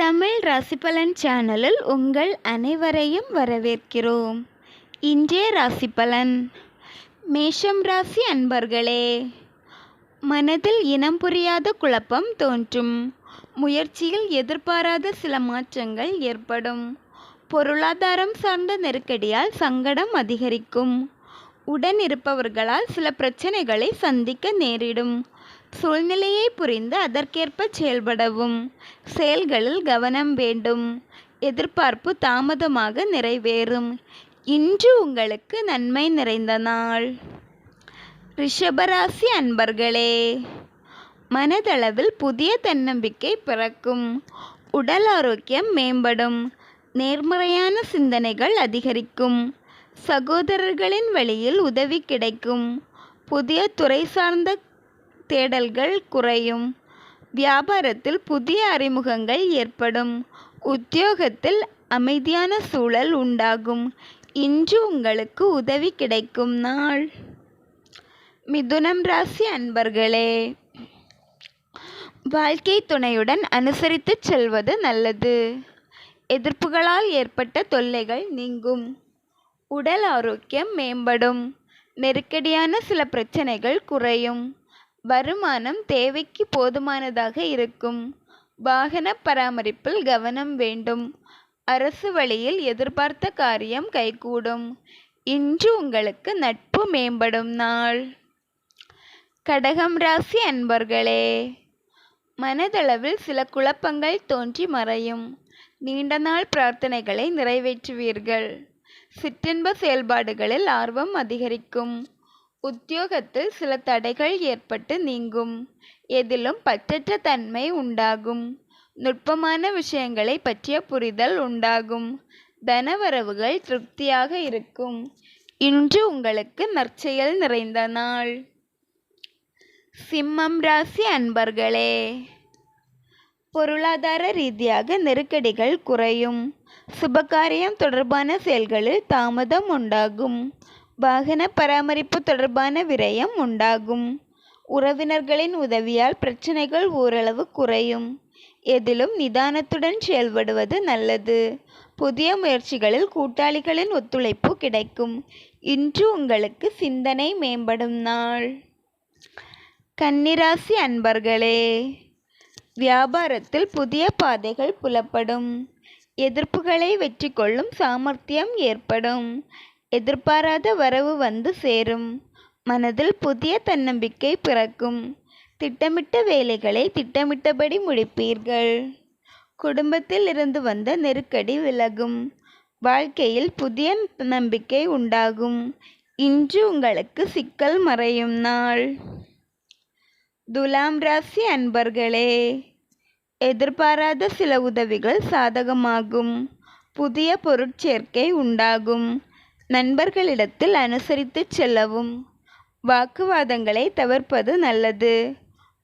தமிழ் ராசிபலன் சேனலில் உங்கள் அனைவரையும் வரவேற்கிறோம். இன்றைய ராசிபலன். மேஷம் ராசி அன்பர்களே மனதில் இனம் புரியாத குழப்பம் தோன்றும். முயற்சியில் எதிர்பாராத சில மாற்றங்கள் ஏற்படும். பொருளாதாரம் சார்ந்த நெருக்கடியால் சங்கடம் அதிகரிக்கும். உடன் இருப்பவர்களால் சில பிரச்சனைகளை சந்திக்க நேரிடும். சூழ்நிலையை புரிந்து அதற்கேற்ப செயல்படவும். செயல்களில் கவனம் வேண்டும். எதிர்பார்ப்பு தாமதமாக நிறைவேறும். இன்று உங்களுக்கு நன்மை நிறைந்த நாள். ரிஷபராசி அன்பர்களே மனதளவில் புதிய தன்னம்பிக்கை பிறக்கும். உடல் ஆரோக்கியம் மேம்படும். நேர்மறையான சிந்தனைகள் அதிகரிக்கும். சகோதரர்களின் வழியில் உதவி கிடைக்கும். புதிய துறை சார்ந்த தேடல்கள் குறையும். வியாபாரத்தில் புதிய அறிமுகங்கள் ஏற்படும். உத்தியோகத்தில் அமைதியான சூழல் உண்டாகும். இன்று உங்களுக்கு உதவி கிடைக்கும் நாள். மிதுனம் ராசி அன்பர்களே வாழ்க்கை துணையுடன் அனுசரித்து செல்வது நல்லது. எதிர்ப்புகளால் ஏற்பட்ட தொல்லைகள் நீங்கும். உடல் ஆரோக்கியம் மேம்படும். நெருக்கடியான சில பிரச்சனைகள் குறையும். வருமானம் தேவைக்கு போதுமானதாக இருக்கும். வாகன பராமரிப்பில் கவனம் வேண்டும். அரசு வழியில் எதிர்பார்த்த காரியம் கைகூடும். இன்று உங்களுக்கு நட்பு மேம்படும் நாள். கடகம் ராசி அன்பர்களே மனதளவில் சில குழப்பங்கள் தோன்றி மறையும். நீண்ட நாள் பிரார்த்தனைகளை நிறைவேற்றுவீர்கள். சிற்றின்ப செயல்பாடுகளில் ஆர்வம் அதிகரிக்கும். உத்தியோகத்தில் சில தடைகள் ஏற்பட்டு நீங்கும். எதிலும் பற்றற்ற தன்மை உண்டாகும். நுட்பமான விஷயங்களை பற்றிய புரிதல் உண்டாகும். தனவரவுகள் திருப்தியாக இருக்கும். இன்று உங்களுக்கு நற்செயல் நிறைந்த நாள். சிம்மம் ராசி அன்பர்களே பொருளாதார ரீதியாக நெருக்கடிகள் குறையும். சுபகாரியம் தொடர்பான செயல்களில் தாமதம் உண்டாகும். வாகன பராமரிப்பு தொடர்பான விரயம் உண்டாகும். உறவினர்களின் உதவியால் பிரச்சனைகள் ஓரளவு குறையும். எதிலும் நிதானத்துடன் செயல்படுவது நல்லது. புதிய முயற்சிகளில் கூட்டாளிகளின் ஒத்துழைப்பு கிடைக்கும். இன்று உங்களுக்கு சிந்தனை மேம்படும் நாள். கன்னிராசி அன்பர்களே வியாபாரத்தில் புதிய பாதைகள் புலப்படும். எதிர்ப்புகளை வெற்றி கொள்ளும் சாமர்த்தியம் ஏற்படும். எதிர்பாராத வரவு வந்து சேரும். மனதில் புதிய தன்னம்பிக்கை பிறக்கும். திட்டமிட்ட வேலைகளை திட்டமிட்டபடி முடிப்பீர்கள். குடும்பத்தில் இருந்து வந்த நெருக்கடி விலகும். வாழ்க்கையில் புதிய நம்பிக்கை உண்டாகும். இன்று உங்களுக்கு சிக்கல் மறையும் நாள். துலாம் ராசி அன்பர்களே எதிர்பாராத சில உதவிகள் சாதகமாகும். புதிய பொருட்சேர்க்கை உண்டாகும். நண்பர்களிடத்தில் அனுசரித்து செல்லவும். வாக்குவாதங்களை தவிர்ப்பது நல்லது.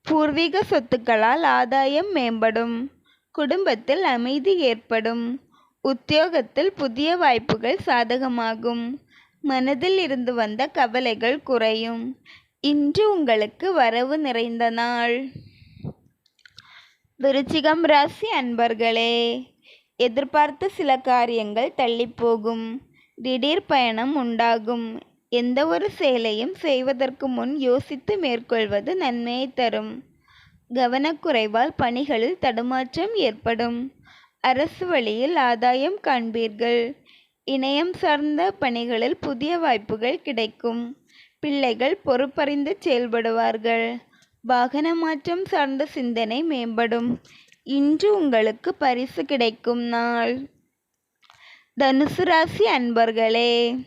பூர்வீக சொத்துக்களால் ஆதாயம் மேம்படும். குடும்பத்தில் அமைதி ஏற்படும். உத்தியோகத்தில் புதிய வாய்ப்புகள் சாதகமாகும். மனதில் இருந்து வந்த கவலைகள் குறையும். இன்று உங்களுக்கு வரவு நிறைந்த நாள். விருச்சிகம் ராசி அன்பர்களே எதிர்பார்த்த சில காரியங்கள் தள்ளிப்போகும். திடீர் பயணம் உண்டாகும். எந்த ஒரு செயலையும் செய்வதற்கு முன் யோசித்து மேற்கொள்வது நன்மையை தரும். கவனக்குறைவால் பணிகளில் தடுமாற்றம் ஏற்படும். அரசு வழியில் ஆதாயம் காண்பீர்கள். இணையம் சார்ந்த பணிகளில் புதிய வாய்ப்புகள் கிடைக்கும். பிள்ளைகள் பொறுப்பறிந்து செயல்படுவார்கள். வாகன மாற்றம் சார்ந்த சிந்தனை மேம்படும். இன்று உங்களுக்கு பரிசு கிடைக்கும் நாள். தனுசு ராசி அன்பர்களே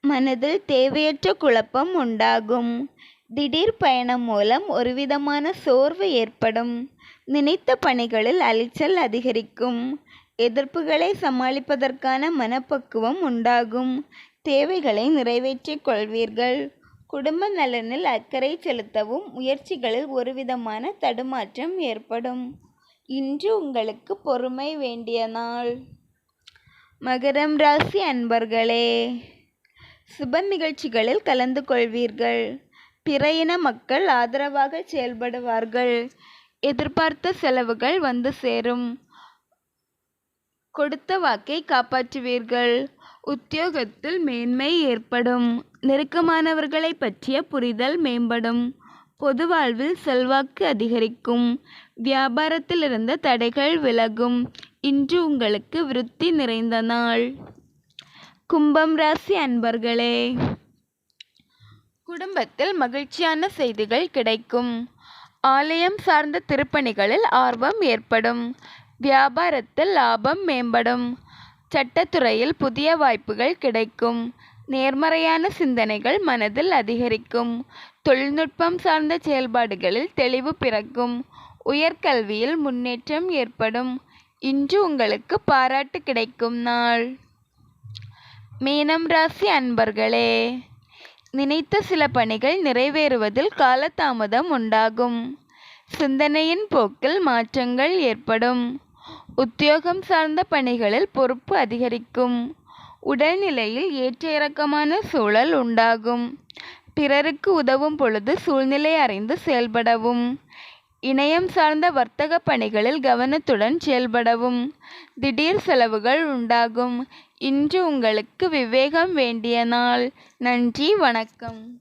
மனதில் தேவையற்ற குழப்பம் உண்டாகும். திடீர் பயணம் மூலம் ஒருவிதமான சோர்வு ஏற்படும். நினைத்த பணிகளில் அலைச்சல் அதிகரிக்கும். எதிர்ப்புகளை சமாளிப்பதற்கான மனப்பக்குவம் உண்டாகும். தேவைகளை நிறைவேற்றிக் கொள்வீர்கள். குடும்ப நலனில் அக்கறை செலுத்தவும் முயற்சிகளில் ஒருவிதமான தடுமாற்றம் ஏற்படும். இன்று உங்களுக்கு பொறுமை வேண்டிய நாள். மகரம் ராசி அன்பர்களே சுப நிகழ்ச்சிகளில் கலந்து கொள்வீர்கள். பிற இன மக்கள் ஆதரவாக செயல்படுவார்கள். எதிர்பார்த்த செலவுகள் வந்து சேரும். கொடுத்த வாக்கை காப்பாற்றுவீர்கள். உத்தியோகத்தில் மேன்மை ஏற்படும். நெருக்கமானவர்களை பற்றிய புரிதல் மேம்படும். பொது வாழ்வில் செல்வாக்கு அதிகரிக்கும். வியாபாரத்திலிருந்து தடைகள் விலகும். இன்று உங்களுக்கு விருத்தி நிறைந்த நாள். கும்பம் ராசி அன்பர்களே குடும்பத்தில் மகிழ்ச்சியான செய்திகள் கிடைக்கும். ஆலயம் சார்ந்த திருப்பணிகளில் ஆர்வம் ஏற்படும். வியாபாரத்தில் லாபம் மேம்படும். சட்டத்துறையில் புதிய வாய்ப்புகள் கிடைக்கும். நேர்மறையான சிந்தனைகள் மனதில் அதிகரிக்கும். தொழில்நுட்பம் சார்ந்த செயல்பாடுகளில் தெளிவு பிறக்கும். உயர்கல்வியில் முன்னேற்றம் ஏற்படும். இன்று உங்களுக்கு பாராட்டு கிடைக்கும் நாள். மீனம் ராசி அன்பர்களே நினைத்த சில பணிகள் நிறைவேறுவதில் காலதாமதம் உண்டாகும். சிந்தனையின் போக்கில் மாற்றங்கள் ஏற்படும். உத்தியோகம் சார்ந்த பணிகளில் பொறுப்பு அதிகரிக்கும். உடல்நிலையில் ஏற்ற இறக்கமான சூழல் உண்டாகும். பிறருக்கு உதவும் பொழுது சூழ்நிலை அறிந்து செயல்படவும். இணையம் சார்ந்த வர்த்தக பணிகளில் கவனத்துடன் செயல்படவும். திடீர் செலவுகள் உண்டாகும். இன்று உங்களுக்கு விவேகம் வேண்டிய நாள். நன்றி வணக்கம்.